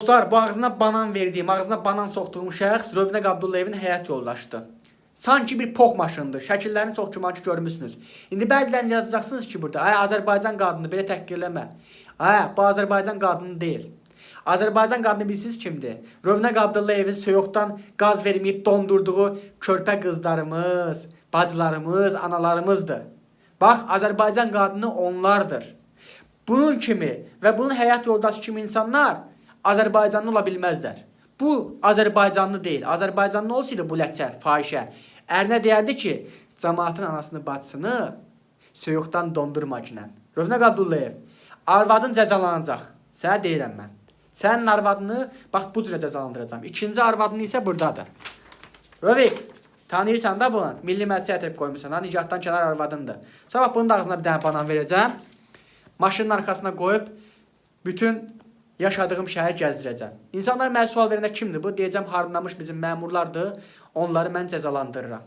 Dostlar, bu ağzına banan verdiyim, ağzına banan soxduğum şəxs Rövnəq Abdullayevin həyat yoldaşıdır. Sanki bir pox maşınıdır. Şəkillərini çox güman ki görmüsünüz. İndi bəzilərini yazacaqsınız ki burada, ay Azərbaycan qadını belə təhqir eləmə. Ay, bu Azərbaycan qadını deyil. Azərbaycan qadını bilirsiniz kimdir? Rövnəq Abdullayevin soyuqdan qaz verməyib dondurduğu körpə qızlarımız, bacılarımız, analarımızdır. Bax, Azərbaycan qadını onlardır. Bunun kimi və bunun həyat yoldaşı kimi insanlar Azərbaycanlı ola bilməzlər. Bu Azərbaycanlı deyil. Azərbaycanlı olsaydı bu ləçər, fahişə. Ərinə deyərdi ki, cəmaatın anasını, bacısını soyuqdan dondurma ginən. Rövnəq Abdullayev, arvadın cəzalanacaq. Sənə deyirəm mən. Sənin arvadını bax bu cürə cəzalandıracağam. İkinci arvadını isə burdadır. Rövik, tanıyırsan da bunu. Milli Məclisə gətirib qoymusan. Ha, Nicatdan kənar arvadındır. Sabah bunun da ağzına bir dənə banan verəcəm. Maşının arxasına qoyub bütün yaşadığım şəhər gəzdirəcəm. İnsanlar mənə sual verəndə kimdir bu? Deyəcəm hardanmış bizim məmurlardır. Onları mən cəzalandırıram.